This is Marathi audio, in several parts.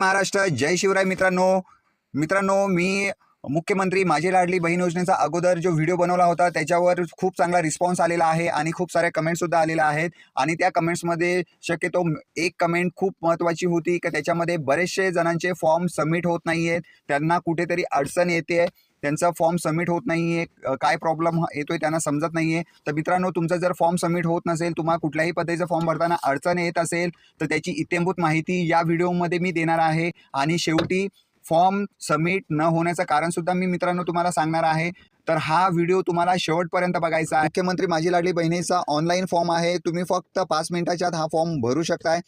महाराष्ट्र. जय शिवराय मित्रांनो. मित्रांनो मी मुख्यमंत्री माझी लाडली बहीण योजनेचा अगोदर जो व्हिडिओ बनवला होता त्याच्यावर खूप चांगला रिस्पॉन्स आलेला आहे आणि खूप साऱ्या कमेंट्ससुद्धा आलेल्या आहेत. आणि त्या कमेंट्समध्ये शक्यतो एक कमेंट खूप महत्त्वाची होती की त्याच्यामध्ये बरेचसे जणांचे फॉर्म सबमिट होत नाही आहेत त्यांना कुठेतरी अडचण येते त्यांचा फॉर्म सबमिट होत नाही आहे काय प्रॉब्लेम येतोय त्यांना समजत नाही आहे तर मित्रांनो तुमचा जर फॉर्म सबमिट होत नसेल तुम्हाला कुठल्याही पद्धतीचा फॉर्म भरताना अडचण येत असेल तर त्याची इत्यंभूत माहिती या व्हिडिओमध्ये मी देणार आहे. आणि शेवटी फॉर्म सबमिट न होण्याचं कारणसुद्धा मी मित्रांनो तुम्हाला सांगणार आहे. तर हा व्हिडिओ तुम्हाला शेवटपर्यंत बघायचा मुख्यमंत्री माझी लाडली बहिणीचा ऑनलाईन फॉर्म आहे. तुम्ही फक्त पाच मिनिटाच्या आत हा फॉर्म भरू शकताय.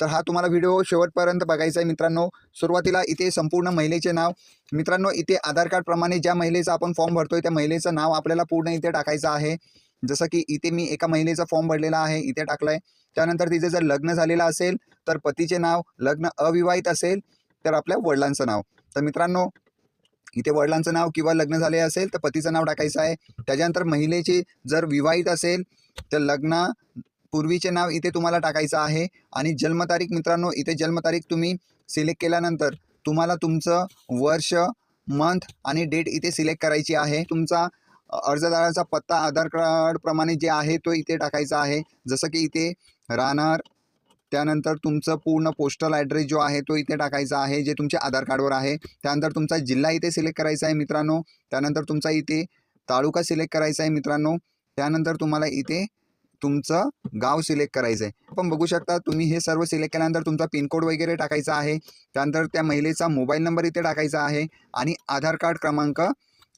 तर हा तुम्हाला व्हिडिओ शेवटपर्यंत बघायचा आहे मित्रांनो. सुरुवातीला इथे संपूर्ण महिलेचे नाव. मित्रांनो इथे आधार कार्डप्रमाणे ज्या महिलेचा आपण फॉर्म भरतोय त्या महिलेचं नाव आपल्याला पूर्ण इथे टाकायचं आहे. जसं की इथे मी एका महिलेचा फॉर्म भरलेला आहे इथे टाकलाय. त्यानंतर तिचे जर लग्न झालेलं असेल तर पतीचे नाव लग्न अविवाहित असेल तर आपल्या वडिलांचं नाव. तर मित्रांनो इथे वडिलांचं नाव किंवा लग्न झाले असेल तर पतीचं नाव टाकायचं आहे. त्याच्यानंतर महिलेची जर विवाहित असेल तर लग्न पूर्वीचे नाव इथे तुम्हाला टाकायचं आहे. आणि जन्मतारीख मित्रांनो इथे जन्मतारीख तुम्ही सिलेक्ट केल्यानंतर तुम्हाला तुमचं वर्ष मंथ आणि डेट इथे सिलेक्ट करायची आहे. तुमचा अर्जदाराचा पत्ता आधार कार्डप्रमाणे जे आहे तो इथे टाकायचा आहे. जसं की इथे राहणार त्यानंतर तुमचं पूर्ण पोस्टल ॲड्रेस जो आहे तो इथे टाकायचा आहे जे तुमच्या आधार कार्डवर आहे. त्यानंतर तुमचा जिल्हा इथे सिलेक्ट करायचा आहे मित्रांनो. त्यानंतर तुमचा इथे तालुका सिलेक्ट करायचा आहे मित्रांनो. त्यानंतर तुम्हाला इथे तुमचं गाव सिलेक्ट करायचं आहे आपण बघू शकता तुम्ही हे सर्व सिलेक्ट केल्यानंतर तुमचा पिनकोड वगैरे टाकायचा आहे. त्यानंतर त्या महिलेचा मोबाईल नंबर इथे टाकायचा आहे आणि आधार कार्ड क्रमांक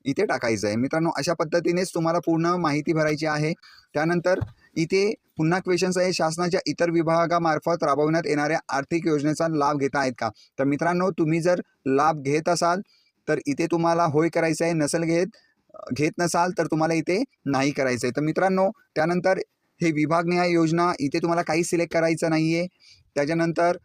इथे टाकायचं आहे मित्रांनो अशा पद्धतीनेच तुम्हाला पूर्ण माहिती भरायची आहे. त्यानंतर इथे पुन्हा क्वेश्चन्स आहे. शासनाच्या इतर विभागामार्फत राबवण्यात येणाऱ्या आर्थिक योजनेचा लाभ घेता आहेत का? तर मित्रांनो तुम्ही जर लाभ घेत असाल तर इथे तुम्हाला होय करायचं आहे नसेल घेत घेत नसाल तर तुम्हाला इथे नाही करायचं आहे तर मित्रांनो त्यानंतर हे विभागनिहाय योजना इथे तुम्हाला काही सिलेक्ट करायचं नाही आहे त्याच्यानंतर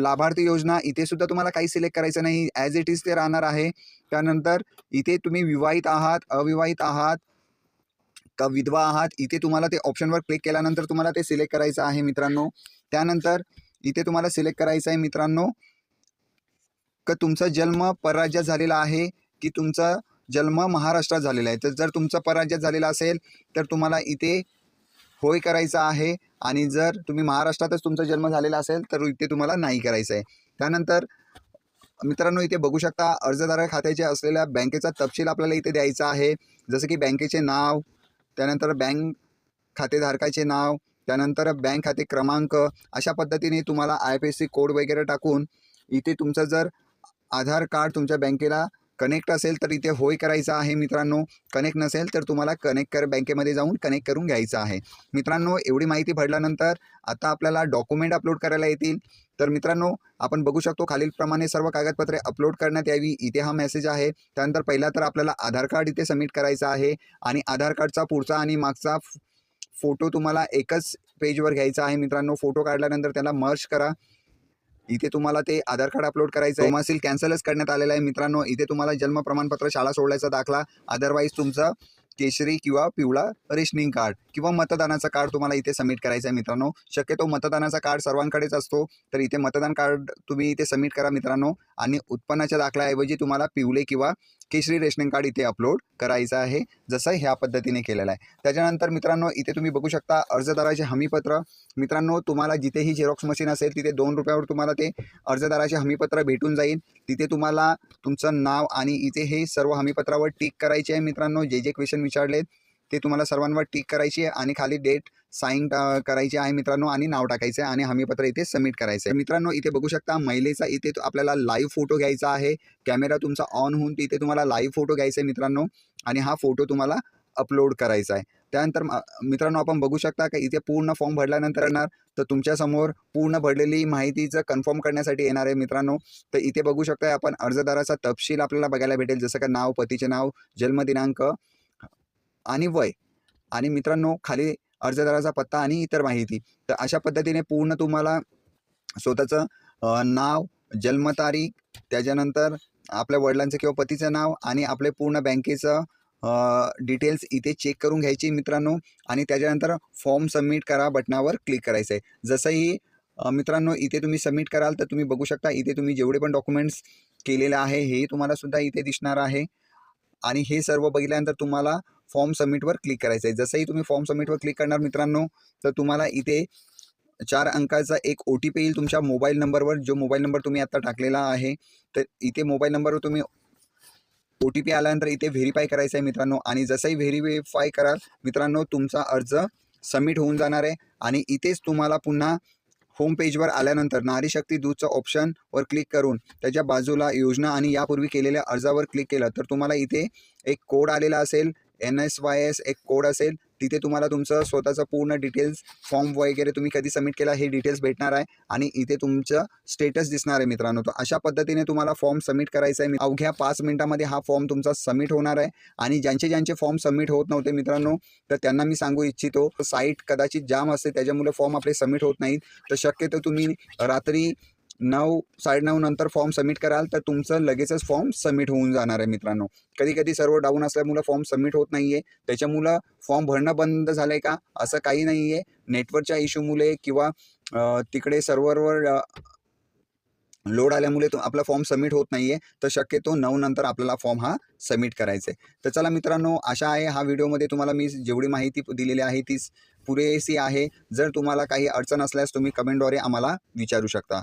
लाभार्थी योजना इथे सुद्धा तुम्हाला काही सिलेक्ट करायचं नाही. ॲज इट इज ते राहणार आहे. त्यानंतर इथे तुम्ही विवाहित आहात अविवाहित आहात का विधवा आहात इथे तुम्हाला ते ऑप्शनवर क्लिक केल्यानंतर तुम्हाला ते सिलेक्ट करायचं आहे मित्रांनो. त्यानंतर इथे तुम्हाला सिलेक्ट करायचं आहे मित्रांनो का तुमचा जन्म परराज्यात झालेला आहे की तुमचा जन्म महाराष्ट्रात झालेला आहे. तर जर तुमचा परराज्यात झालेला असेल तर तुम्हाला इथे होय करायचा आहे आणि जर तुम्ही महाराष्ट्रातच तुमचा जन्म झालेला असेल तर इथे तुम्हाला नाही करायचं आहे त्यानंतर मित्रांनो इथे बघू शकता अर्जदार खात्याचे असलेल्या बँकेचा तपशील आपल्याला इथे द्यायचा आहे. जसं की बँकेचे नाव त्यानंतर बँक खातेधारकाचे नाव त्यानंतर बँक खाते क्रमांक अशा पद्धतीने तुम्हाला I F S C code वगैरे टाकून इथे तुमचं जर आधार कार्ड तुमच्या बँकेला कनेक्ट असेल तर इथे होय करायचं आहे मित्रांनो. कनेक्ट नसेल तर तुम्हाला कनेक्ट कर बँकेमध्ये जाऊन कनेक्ट करून घ्यायचं आहे. मित्रांनो एवढी माहिती भरल्यानंतर आता आपल्याला डॉक्युमेंट अपलोड करायला येतील. तर मित्रांनो आपण बघू शकतो खालीलप्रमाणे सर्व कागदपत्रे अपलोड करण्यात यावी. इथे हा मेसेज आहे. त्यानंतर पहिला तर आपल्याला आधार कार्ड इथे सबमिट करायचं आहे. आणि आधार कार्डचा पुढचा आणि मागचा फोटो तुम्हाला एकच पेजवर घ्यायचा आहे मित्रांनो. फोटो काढल्यानंतर त्याला मर्ज करा. इथे तुम्हाला ते आधार कार्ड अपलोड करायचं आहे मासील कॅन्सलच करण्यात आलेलं आहे मित्रांनो. इथे तुम्हाला जन्म प्रमाणपत्र शाळा सोडल्याचा दाखला. अदरवाईज तुमचं केशरी किंवा पिवळा रेशनिंग कार्ड किंवा मतदानाचा कार्ड तुम्हाला इथे सबमिट करायचं आहे मित्रांनो. शक्यतो मतदानाचा कार्ड सर्वांकडेच असतो. तर इथे मतदान कार्ड तुम्ही इथे सबमिट करा मित्रांनो. आणि उत्पन्नाच्या दाखल्याऐवजी तुम्हाला पिवळे किंवा केशरी रेशनिंग कार्ड इथे अपलोड करायचं आहे जसं ह्या पद्धतीने केलेलं आहे. त्याच्यानंतर मित्रांनो इथे तुम्ही बघू शकता अर्जदाराचे हमीपत्र. मित्रांनो तुम्हाला जिथेही झेरॉक्स मशीन असेल तिथे दोन रुपयावर तुम्हाला ते अर्जदाराचे हमीपत्र भेटून जाईल. तिथे तुम्हाला तुमचं नाव आणि इथे हे सर्व हमीपत्रावर टिक करायचे आहे मित्रांनो. जे जे क्वेश्चन विचारलेत ते तुम्हाला सर्वांवर टिक करायची आहे. आणि खाली डेट साईन करायची आहे मित्रांनो आणि नाव टाकायचं आहे आणि हमीपत्र इथे सबमिट करायचं आहे. मित्रांनो इथे बघू शकता महिलेचा इथे तो आपल्याला लाईव्ह फोटो घ्यायचा आहे. कॅमेरा तुमचा ऑन होऊन तिथे तुम्हाला लाईव्ह फोटो घ्यायचा आहे मित्रांनो आणि हा फोटो तुम्हाला अपलोड करायचा आहे. त्यानंतर म- मित्रांनो आपण बघू शकता का इथे पूर्ण फॉर्म भरल्यानंतर येणार. तर तुमच्यासमोर पूर्ण भरलेली माहितीचं कन्फर्म करण्यासाठी येणार आहे मित्रांनो. तर इथे बघू शकता आपण अर्जदाराचा तपशील आपल्याला बघायला भेटेल. जसं का नाव पतीचे नाव जन्मदिनांक आणि वय. आणि मित्रांनो खाली अर्जदाराचा पत्ता आणि इतर माहिती. तर अशा पद्धतीने पूर्ण तुम्हाला स्वतःचं नाव जन्मतारीख त्याच्यानंतर आपल्या वडिलांचं किंवा पतीचं नाव आणि आपले पूर्ण बँकेचं डिटेल्स इथे चेक करून घ्यायची मित्रांनो. आणि त्याच्यानंतर फॉर्म सबमिट करा बटनावर क्लिक करायचं आहे जसंही मित्रांनो इथे तुम्ही सबमिट कराल तर तुम्ही बघू शकता इथे तुम्ही जेवढे पण डॉक्युमेंट्स केलेले आहे हे तुम्हाला सुद्धा इथे दिसणार आहे. आणि हे सर्व बघितल्यानंतर तुम्हाला फॉर्म सबमिटवर क्लिक करायचं आहे जसंही तुम्ही फॉर्म सबमिटवर क्लिक करणार मित्रांनो तर तुम्हाला इथे चार अंकाचा एक ओ टी पी येईल तुमच्या मोबाईल नंबरवर. जो मोबाईल नंबर तुम्ही आता टाकलेला आहे तर इथे मोबाईल नंबरवर तुम्ही ओ टी पी आल्यानंतर इथे व्हेरीफाय करायचं आहे मित्रांनो. आणि जसंही व्हेरीफाय कराल मित्रांनो तुमचा अर्ज सबमिट होऊन जाणार आहे. आणि इथेच तुम्हाला पुन्हा होम पेजवर आल्यानंतर नारी शक्ती दूधचं ऑप्शनवर क्लिक करून त्याच्या बाजूला योजना आणि यापूर्वी केलेल्या अर्जावर क्लिक केलं तर तुम्हाला इथे एक कोड आलेला असेल. एन एस वाय एस एक कोड असेल तिथे तुम्हाला तुमचं स्वतःचं पूर्ण डिटेल्स फॉर्म वगैरे तुम्ही कधी सबमिट केला हे डिटेल्स भेटणार आहे. आणि इथे तुमचं स्टेटस दिसणार आहे मित्रांनो. तर अशा पद्धतीने तुम्हाला फॉर्म सबमिट करायचा आहे. अवघ्या पाच मिनिटामध्ये हा फॉर्म तुमचा सबमिट होणार आहे. आणि ज्यांचे ज्यांचे फॉर्म सबमिट होत नव्हते मित्रांनो तर त्यांना मी सांगू इच्छितो साईट कदाचित जाम असते त्याच्यामुळे फॉर्म आपले सबमिट होत नाहीत. तर शक्यतो तुम्ही रात्री नऊ साडेनऊ नंतर फॉर्म सबमिट कराल तर तुमचं लगेचच फॉर्म सबमिट होऊन जाणार आहे मित्रांनो. कधी कधी सर्व डाऊन असल्यामुळं फॉर्म सबमिट होत नाही आहे त्याच्यामुळं फॉर्म भरणं बंद झालं आहे का? असं काही नाही आहे नेटवर्कच्या इश्यूमुळे किंवा तिकडे सर्व्हरवर लोड आल्यामुळे तो आपला फॉर्म सबमिट होत नाही आहे तर शक्यतो नऊ नंतर आपल्याला फॉर्म हा सबमिट करायचा आहे. तर चला मित्रांनो आशा आहे हा व्हिडिओमध्ये तुम्हाला मी जेवढी माहिती दिलेली आहे तीच पुरेशी आहे. जर तुम्हाला काही अडचण असल्यास तुम्ही कमेंटद्वारे आम्हाला विचारू शकता.